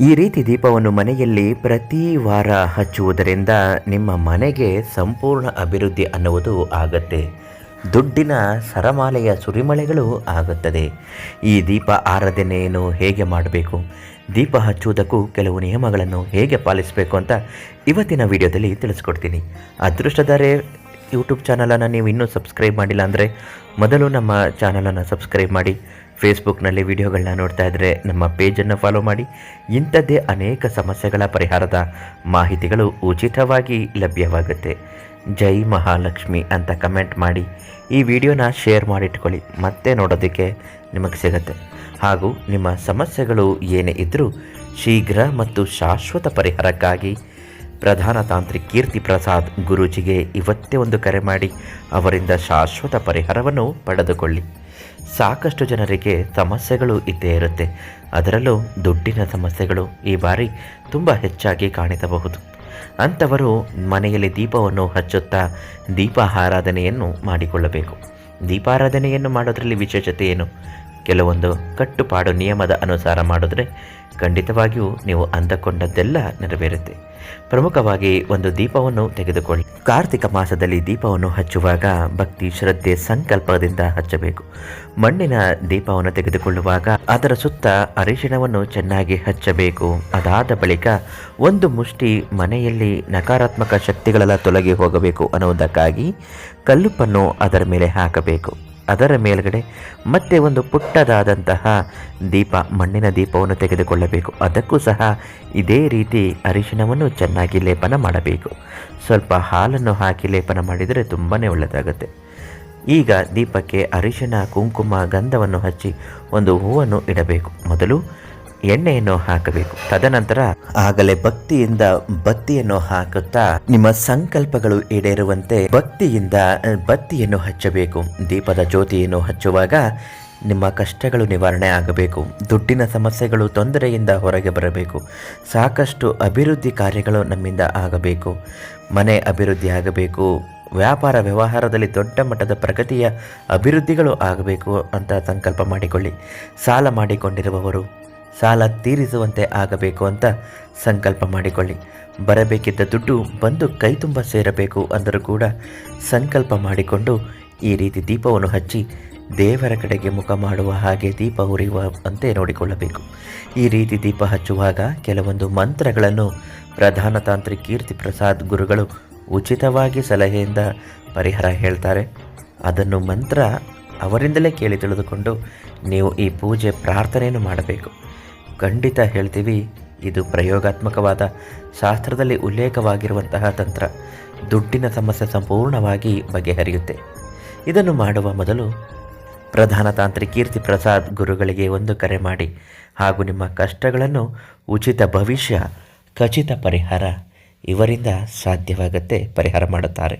ಈ ರೀತಿ ದೀಪವನ್ನು ಮನೆಯಲ್ಲಿ ಪ್ರತಿ ವಾರ ಹಚ್ಚುವುದರಿಂದ ನಿಮ್ಮ ಮನೆಗೆ ಸಂಪೂರ್ಣ ಅಭಿವೃದ್ಧಿ ಅನ್ನುವುದು ಆಗತ್ತೆ. ದುಡ್ಡಿನ ಸರಮಾಲೆಯ ಸುರಿಮಳೆಗಳು ಆಗುತ್ತದೆ. ಈ ದೀಪ ಆರಾಧನೆಯನ್ನು ಹೇಗೆ ಮಾಡಬೇಕು? ದೀಪ ಹಚ್ಚುವುದಕ್ಕೂ ಕೆಲವು ನಿಯಮಗಳನ್ನು ಹೇಗೆ ಪಾಲಿಸಬೇಕು ಅಂತ ಇವತ್ತಿನ ವಿಡಿಯೋದಲ್ಲಿ ತಿಳಿಸ್ಕೊಡ್ತೀನಿ. ಅದೃಷ್ಟದರೆ ಯೂಟ್ಯೂಬ್ ಚಾನಲನ್ನು ನೀವು ಇನ್ನೂ ಸಬ್ಸ್ಕ್ರೈಬ್ ಮಾಡಿಲ್ಲ ಅಂದರೆ ಮೊದಲು ನಮ್ಮ ಚಾನಲನ್ನು ಸಬ್ಸ್ಕ್ರೈಬ್ ಮಾಡಿ ಫೇಸ್ಬುಕ್ನಲ್ಲಿ ವಿಡಿಯೋಗಳನ್ನ ನೋಡ್ತಾ ಇದ್ದರೆ ನಮ್ಮ ಪೇಜನ್ನು ಫಾಲೋ ಮಾಡಿ. ಇಂಥದ್ದೇ ಅನೇಕ ಸಮಸ್ಯೆಗಳ ಪರಿಹಾರದ ಮಾಹಿತಿಗಳು ಉಚಿತವಾಗಿ ಲಭ್ಯವಾಗುತ್ತೆ. ಜೈ ಮಹಾಲಕ್ಷ್ಮಿ ಅಂತ ಕಮೆಂಟ್ ಮಾಡಿ. ಈ ವಿಡಿಯೋನ ಶೇರ್ ಮಾಡಿಟ್ಕೊಳ್ಳಿ. ಮತ್ತೆ ನೋಡೋದಕ್ಕೆ ನಿಮಗೆ ಸಿಗುತ್ತೆ. ಹಾಗೂ ನಿಮ್ಮ ಸಮಸ್ಯೆಗಳು ಏನೇ ಇದ್ದರೂ ಶೀಘ್ರ ಮತ್ತು ಶಾಶ್ವತ ಪರಿಹಾರಕ್ಕಾಗಿ ಪ್ರಧಾನ ತಾಂತ್ರಿಕ್ ಕೀರ್ತಿ ಪ್ರಸಾದ್ ಗುರೂಜಿಗೆ ಇವತ್ತೇ ಒಂದು ಕರೆ ಮಾಡಿ ಅವರಿಂದ ಶಾಶ್ವತ ಪರಿಹಾರವನ್ನು ಪಡೆದುಕೊಳ್ಳಿ. ಸಾಕಷ್ಟು ಜನರಿಗೆ ಸಮಸ್ಯೆಗಳು ಇದ್ದೇ ಇರುತ್ತೆ. ಅದರಲ್ಲೂ ದುಡ್ಡಿನ ಸಮಸ್ಯೆಗಳು ಈ ಬಾರಿ ತುಂಬ ಹೆಚ್ಚಾಗಿ ಕಾಣಿಸಬಹುದು. ಅಂಥವರು ಮನೆಯಲ್ಲಿ ದೀಪವನ್ನು ಹಚ್ಚುತ್ತಾ ದೀಪ ಆರಾಧನೆಯನ್ನು ಮಾಡಿಕೊಳ್ಳಬೇಕು. ದೀಪಾರಾಧನೆಯನ್ನು ಮಾಡೋದರಲ್ಲಿ ವಿಶೇಷತೆ ಏನು? ಕೆಲವೊಂದು ಕಟ್ಟುಪಾಡು ನಿಯಮದ ಅನುಸಾರ ಮಾಡಿದ್ರೆ ಖಂಡಿತವಾಗಿಯೂ ನೀವು ಅಂದಕೊಂಡದ್ದೆಲ್ಲ ನೆರವೇರುತ್ತೆ. ಪ್ರಮುಖವಾಗಿ ಒಂದು ದೀಪವನ್ನು ತೆಗೆದುಕೊಳ್ಳಿ. ಕಾರ್ತಿಕ ಮಾಸದಲ್ಲಿ ದೀಪವನ್ನು ಹಚ್ಚುವಾಗ ಭಕ್ತಿ, ಶ್ರದ್ಧೆ, ಸಂಕಲ್ಪದಿಂದ ಹಚ್ಚಬೇಕು. ಮಣ್ಣಿನ ದೀಪವನ್ನು ತೆಗೆದುಕೊಳ್ಳುವಾಗ ಅದರ ಸುತ್ತ ಅರಿಶಿಣವನ್ನು ಚೆನ್ನಾಗಿ ಹಚ್ಚಬೇಕು. ಅದಾದ ಬಳಿಕ ಒಂದು ಮುಷ್ಟಿ ಮನೆಯಲ್ಲಿ ನಕಾರಾತ್ಮಕ ಶಕ್ತಿಗಳೆಲ್ಲ ತೊಲಗಿ ಹೋಗಬೇಕು ಅನ್ನುವುದಕ್ಕಾಗಿ ಕಲ್ಲುಪ್ಪನ್ನು ಅದರ ಮೇಲೆ ಹಾಕಬೇಕು. ಅದರ ಮೇಲ್ಗಡೆ ಮತ್ತೆ ಒಂದು ಪುಟ್ಟದಾದಂತಹ ದೀಪ, ಮಣ್ಣಿನ ದೀಪವನ್ನು ತೆಗೆದುಕೊಳ್ಳಬೇಕು. ಅದಕ್ಕೂ ಸಹ ಇದೇ ರೀತಿ ಅರಿಶಿಣವನ್ನು ಚೆನ್ನಾಗಿ ಲೇಪನ ಮಾಡಬೇಕು. ಸ್ವಲ್ಪ ಹಾಲನ್ನು ಹಾಕಿ ಲೇಪನ ಮಾಡಿದರೆ ತುಂಬಾ ಒಳ್ಳೆಯದಾಗುತ್ತೆ. ಈಗ ದೀಪಕ್ಕೆ ಅರಿಶಿಣ, ಕುಂಕುಮ, ಗಂಧವನ್ನು ಹಚ್ಚಿ ಒಂದು ಹೂವನ್ನು ಇಡಬೇಕು. ಮೊದಲು ಎಣ್ಣೆಯನ್ನು ಹಾಕಬೇಕು. ತದನಂತರ ಆಗಲೇ ಭಕ್ತಿಯಿಂದ ಬತ್ತಿಯನ್ನು ಹಾಕುತ್ತಾ ನಿಮ್ಮ ಸಂಕಲ್ಪಗಳು ಈಡೇರುವಂತೆ ಭಕ್ತಿಯಿಂದ ಬತ್ತಿಯನ್ನು ಹಚ್ಚಬೇಕು. ದೀಪದ ಜ್ಯೋತಿಯನ್ನು ಹಚ್ಚುವಾಗ ನಿಮ್ಮ ಕಷ್ಟಗಳು ನಿವಾರಣೆ ಆಗಬೇಕು. ದುಡ್ಡಿನ ಸಮಸ್ಯೆಗಳು ತೊಂದರೆಯಿಂದ ಹೊರಗೆ ಬರಬೇಕು. ಸಾಕಷ್ಟು ಅಭಿವೃದ್ಧಿ ಕಾರ್ಯಗಳು ನಮ್ಮಿಂದ ಆಗಬೇಕು. ಮನೆ ಅಭಿವೃದ್ಧಿ ಆಗಬೇಕು. ವ್ಯಾಪಾರ ವ್ಯವಹಾರದಲ್ಲಿ ದೊಡ್ಡ ಮಟ್ಟದ ಪ್ರಗತಿಯ ಅಭಿವೃದ್ಧಿಗಳು ಆಗಬೇಕು ಅಂತ ಸಂಕಲ್ಪ ಮಾಡಿಕೊಳ್ಳಿ. ಸಾಲ ಮಾಡಿಕೊಂಡಿರುವವರು ಸಾಲ ತೀರಿಸುವಂತೆ ಆಗಬೇಕು ಅಂತ ಸಂಕಲ್ಪ ಮಾಡಿಕೊಳ್ಳಿ. ಬರಬೇಕಿದ್ದ ದುಡ್ಡು ಬಂದು ಕೈ ತುಂಬ ಸೇರಬೇಕು ಅಂದರೂ ಕೂಡ ಸಂಕಲ್ಪ ಮಾಡಿಕೊಂಡು ಈ ರೀತಿ ದೀಪವನ್ನು ಹಚ್ಚಿ ದೇವರ ಕಡೆಗೆ ಮುಖ ಮಾಡುವ ಹಾಗೆ ದೀಪ ಉರಿಯುವಂತೆ ನೋಡಿಕೊಳ್ಳಬೇಕು. ಈ ರೀತಿ ದೀಪ ಹಚ್ಚುವಾಗ ಕೆಲವೊಂದು ಮಂತ್ರಗಳನ್ನು ಪ್ರಧಾನ ತಾಂತ್ರಿಕ ಕೀರ್ತಿ ಪ್ರಸಾದ್ ಗುರುಗಳು ಉಚಿತವಾಗಿ ಸಲಹೆಯಿಂದ ಪರಿಹಾರ ಹೇಳ್ತಾರೆ. ಅದನ್ನು ಮಂತ್ರ ಅವರಿಂದಲೇ ಕೇಳಿ ತಿಳಿದುಕೊಂಡು ನೀವು ಈ ಪೂಜೆ ಪ್ರಾರ್ಥನೆಯನ್ನು ಮಾಡಬೇಕು. ಖಂಡಿತ ಹೇಳ್ತೀವಿ, ಇದು ಪ್ರಯೋಗಾತ್ಮಕವಾದ, ಶಾಸ್ತ್ರದಲ್ಲಿ ಉಲ್ಲೇಖವಾಗಿರುವಂತಹ ತಂತ್ರ. ದುಡ್ಡಿನ ಸಮಸ್ಯೆ ಸಂಪೂರ್ಣವಾಗಿ ಬಗೆಹರಿಯುತ್ತೆ. ಇದನ್ನು ಮಾಡುವ ಮೊದಲು ಪ್ರಧಾನ ತಾಂತ್ರಿಕ ಕೀರ್ತಿ ಪ್ರಸಾದ್ ಗುರುಗಳಿಗೆ ಒಂದು ಕರೆ ಮಾಡಿ, ಹಾಗೂ ನಿಮ್ಮ ಕಷ್ಟಗಳನ್ನು ಉಚಿತ ಭವಿಷ್ಯ, ಖಚಿತ ಪರಿಹಾರ ಇವರಿಂದ ಸಾಧ್ಯವಾಗತ್ತೆ ಪರಿಹಾರ ಮಾಡುತ್ತಾರೆ.